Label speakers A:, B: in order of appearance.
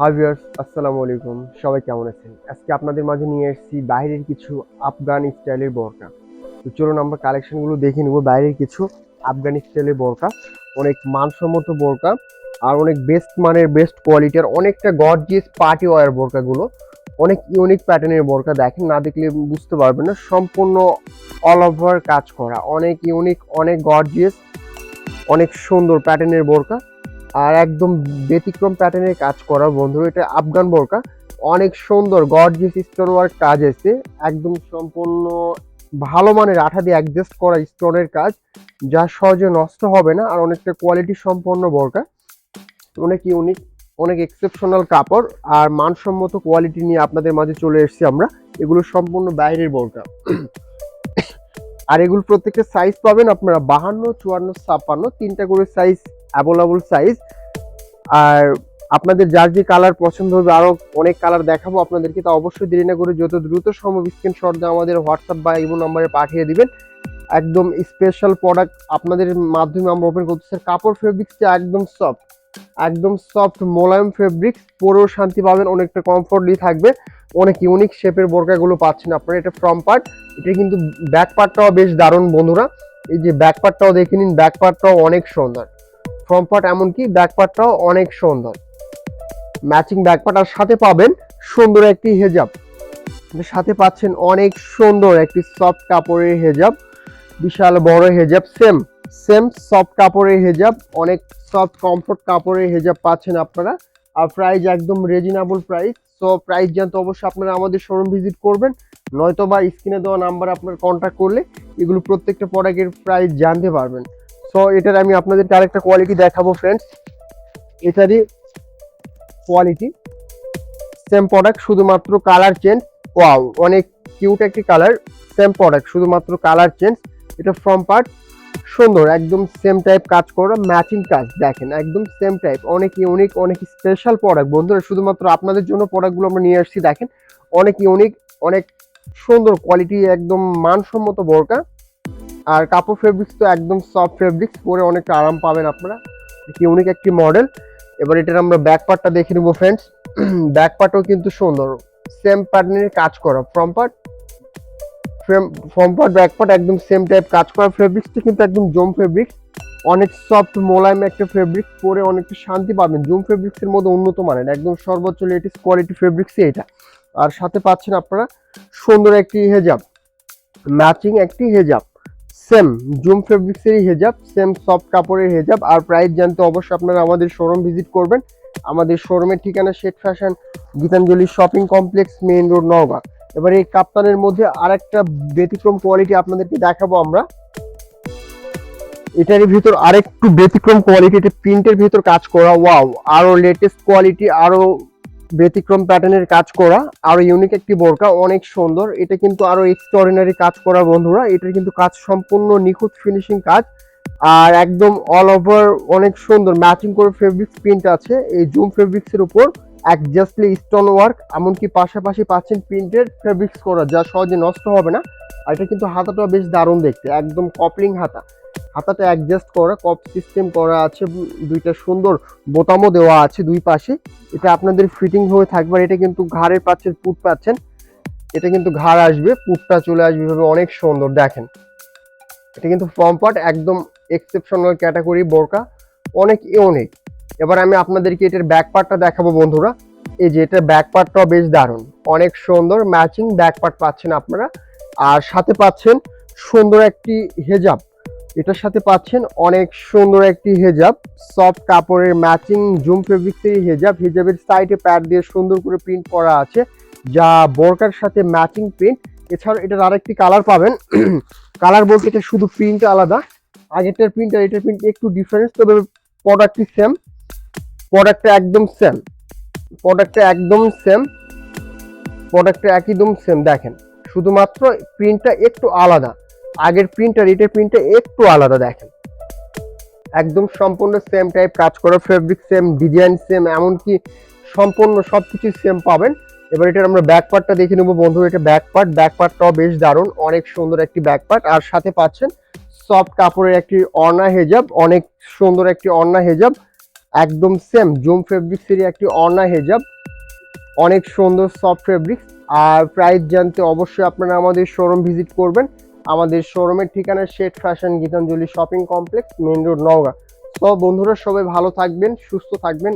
A: হাভিয়ার্স আসসালামু আলাইকুম। সবাই কেমন আছেন? আজকে আপনাদের মাঝে নিয়ে এসেছি বাইরের কিছু আফগান স্টাইলের বোরকা। তো চলুন আমরা কালেকশনগুলো দেখে নেব বাইরের কিছু আফগান স্টাইলের বোরকা। অনেক মানসম্মত বোরকা আর অনেক বেস্ট মানের বেস্ট কোয়ালিটির অনেকটা গর্জিয়াস পার্টি ওয়ার বোরকাগুলো। অনেক ইউনিক প্যাটার্নের বোরকা দেখেন, না দেখলে বুঝতে পারবেন না। সম্পূর্ণ অল ওভার কাজ করা। অনেক ইউনিক অনেক গর্জিয়াস অনেক সুন্দর প্যাটার্নের বোরকা। আর একদম ব্যতিক্রম প্যাটার্নের কাজ করা বন্ধুরা এটা আফগান বোরকা। অনেক সুন্দর গর্জিয়াস স্টোন ওয়ার্ক কাজ এসে একদম সম্পূর্ণ ভালো মানের আঠা দিয়ে অ্যাডজাস্ট করা স্টোনের কাজ, যা সহজে নষ্ট হবে না আর অনেকটা কোয়ালিটি সম্পন্ন বোরকা। অনেক ইউনিক অনেক এক্সেপশনাল কাপড় আর মানসম্মত কোয়ালিটি নিয়ে আপনাদের মাঝে চলে এসেছি আমরা। এগুলো সম্পূর্ণ বাইরের বোরকা। আর এগুলো প্রত্যেকটা সাইজ পাবেন আপনারা বাহান্ন, চুয়ান্ন, ছাপ্পান্ন, তিনটা করে সাইজ অ্যাভেলেবল সাইজ আর আপনাদের যার যে কালার পছন্দ হবে আরও অনেক কালার দেখাবো আপনাদেরকে, তা অবশ্যই দেরি না করে যত দ্রুত সম্ভব স্ক্রিনশট দিয়ে আমাদের হোয়াটসঅ্যাপ বা ইমো নাম্বারে পাঠিয়ে দিবেন। একদম স্পেশাল প্রোডাক্ট আপনাদের মাধ্যমে আমরা ওপেন করতেছি। কাপড় ফেব্রিক্সটা একদম সফট একদম সফট মোলায়েম ফেব্রিক্স পরেও শান্তি পাবেন, অনেকটা কমফোর্টলি থাকবে। অনেক ইউনিক শেপের বোরকাগুলো পাচ্ছেন আপনারা। এটা ফ্রম পার্ট এটা কিন্তু ব্যাক পার্টটাও বেশ দারুণ বন্ধুরা। এই যে ব্যাক পার্টটাও দেখে নিন ব্যাক পার্টটাও অনেক সুন্দর। ফ্রম পার্ট এমনকি ব্যাক পার্টটাও অনেক সুন্দর। ম্যাচিং ব্যাক পার্ট আর সাথে পাবেন সুন্দর একটি হেজাব। সাথে পাচ্ছেন অনেক সুন্দর একটি সফট কাপড়ের হেজাব, বিশাল বড় হেজাব সেম সেম সফট কাপড়ের হেজাব, অনেক সফট কমফোর্ট কাপড়ের হেজাব পাচ্ছেন আপনারা। আর প্রাইস একদম রিজনেবল প্রাইস সো প্রাইস জানতে অবশ্যই আপনারা আমাদের শোরুম ভিজিট করবেন। নয়তো বা স্ক্রিনে দেওয়া নাম্বার আপনার কন্ট্যাক্ট করলে এগুলো প্রত্যেকটা প্রোডাক্টের প্রাইস জানতে পারবেন। সো এটার আমি আপনাদেরকে আরেকটা কোয়ালিটি দেখাবো ফ্রেন্ডস এটারই কোয়ালিটি সেম প্রোডাক্ট শুধুমাত্র কালার চেঞ্জ ওয়াও অনেক কিউট একটি কালার সেম প্রোডাক্ট শুধুমাত্র কালার চেঞ্জ এটা ফ্রম পার্ট সুন্দর, একদম সেম টাইপ কাজ করা ম্যাচিং কাজ, দেখেন, একদম সেম টাইপ অনেক ইউনিক অনেক স্পেশাল প্রোডাক্ট বন্ধুরা, শুধুমাত্র আপনাদের জন্য প্রোডাক্টগুলো আমরা নিয়ে আসছি, দেখেন, অনেক ইউনিক অনেক সুন্দর কোয়ালিটি একদম মানসম্মত বোরকা। আর কাপড় ফেব্রিক্স তো একদম সফট ফেব্রিক্স পরে অনেকটা আরাম পাবেন আপনারা। ইউনিক একটি মডেল এবার এটার আমরা ব্যাক পার্টটা দেখে নেব ফ্রেন্ডস ব্যাক পার্টও কিন্তু সুন্দর। সেম প্যাটার্নের কাজ করা front part front part back part একদম সেম টাইপ কাজ করা ফেব্রিক্সটা কিন্তু একদম জম ফেব্রিক্স অনেক সফট মোলায়েম একটা ফেব্রিক্স পরে অনেকটা শান্তি পাবেন। জুম ফেব্রিক্সের মধ্যে উন্নত মানের, একদম সর্বোচ্চ লেটেস্ট কোয়ালিটি ফেব্রিক্সই এটা। আর সাথে পাচ্ছেন আপনারা সুন্দর একটি হেজাব ম্যাচিং একটি হেজাব সেম জুম ফেব্রিক্সেরই হেজাব সেম সফট কাপড়ের হেজাব আর প্রাইস জানতে অবশ্যই আপনারা আমাদের শোরুম ভিজিট করবেন। আমাদের শোরুমের ঠিকানা Sheikh fashion Gitanjali shopping complex main road Naogaon. এবার এই কাপ্তানের মধ্যে আরেকটা ব্যতিক্রম কোয়ালিটি আপনাদেরকে দেখাবো আমরা। এটার ভিতর আরেকটু ব্যতিক্রম কোয়ালিটি এটা প্রিন্টের ভিতর কাজ করা। ওয়াও আরও লেটেস্ট কোয়ালিটি আরও ব্যতিক্রম প্যাটার্নের কাজ করা। আরও ইউনিক একটি বোরকা, অনেক সুন্দর। এটা কিন্তু আরও এক্সট্রাঅর্ডিনারি কাজ করা বন্ধুরা। এটার কিন্তু কাজ সম্পূর্ণ নিখুঁত ফিনিশিং কাজ। আর একদম অল ওভার অনেক সুন্দর। ম্যাচিং করে ফেব্রিক্স প্রিন্ট আছে। এই জুম ফেব্রিক্স এর উপর একজাস্টলি স্টোন ওয়ার্ক এমনকি পাশাপাশি পাচ্ছেন প্রিন্টেড ফেব্রিক্স করা, যা সহজে নষ্ট হবে না। আর এটা কিন্তু হাতাটা বেশ দারুণ দেখতে, একদম কপলিং হাতা। হাতাটা অ্যাডজাস্ট করা কপ সিস্টেম করা আছে, দুইটা সুন্দর বোতামও দেওয়া আছে দুই পাশে। এটা আপনাদের ফিটিং হয়ে থাকবে, আর এটা কিন্তু ঘাড়ের পাচ্ছেন, পুট পাচ্ছেন। এটা কিন্তু ঘাড় আসবে, পুটটা চলে আসবে এভাবে অনেক সুন্দর, দেখেন। এটা কিন্তু ফর্ম পার্ট একদম এক্সেপশনাল ক্যাটাগরি বোরকা, অনেক ইউনিক এবার আমি আপনাদেরকে এটার ব্যাক পার্টটা দেখাবো বন্ধুরা। এই যে এটার ব্যাক পার্টটাও বেশ দারুণ। অনেক সুন্দর ম্যাচিং ব্যাক পার্ট পাচ্ছেন আপনারা। আর সাথে পাচ্ছেন সুন্দর একটি হেজাব এটার সাথে পাচ্ছেন অনেক সুন্দর একটি হেজাব সফট কাপড়ের ম্যাচিং জুম ফেব্রিক্সের হেজাব হেজাবের সাইডে প্যাড দিয়ে সুন্দর করে প্রিন্ট করা আছে। যা বোরকার সাথে ম্যাচিং প্রিন্ট এছাড়াও এটার আরেকটি কালার পাবেন। কালার বলতে এটা শুধু প্রিন্ট আলাদা। আগেরটার প্রিন্ট আর এটার প্রিন্ট একটু ডিফারেন্স তবে প্রোডাক্টটি সেম প্রোডাক্টটা একদম সেম প্রোডাক্টটা একদম সেম প্রোডাক্টটা একদম সেম দেখেন। শুধুমাত্র প্রিন্টটা একটু আলাদা। আগের প্রিন্ট আর এটার প্রিন্টটা একটু আলাদা, দেখেন। একদম সম্পূর্ণ সেম টাইপ কাজ করা ফেব্রিক সেম ডিজাইন সেম এমনকি সম্পূর্ণ সব সবকিছু সেম পাবেন। এবার এটার আমরা ব্যাক পার্টটা দেখে নেব বন্ধু এটা ব্যাক পার্ট ব্যাক পার্টটাও বেশ দারুণ, অনেক সুন্দর একটি ব্যাক পার্ট আর সাথে পাচ্ছেন সফট কাপড়ের একটি অর্না হেজাব অনেক সুন্দর একটি অর্না হেজাব একদম সেম জুম ফেব্রিক্সেরই একটি অর্না হেজাব অনেক সুন্দর সফট ফেব্রিক্স আর প্রাইস জানতে অবশ্যই আপনারা আমাদের শোরুম ভিজিট করবেন। আমাদের শোরুমের ঠিকানা Sheikh fashion Gitanjali shopping complex main road Naogaon. তো বন্ধুরা সবাই ভালো থাকবেন, সুস্থ থাকবেন।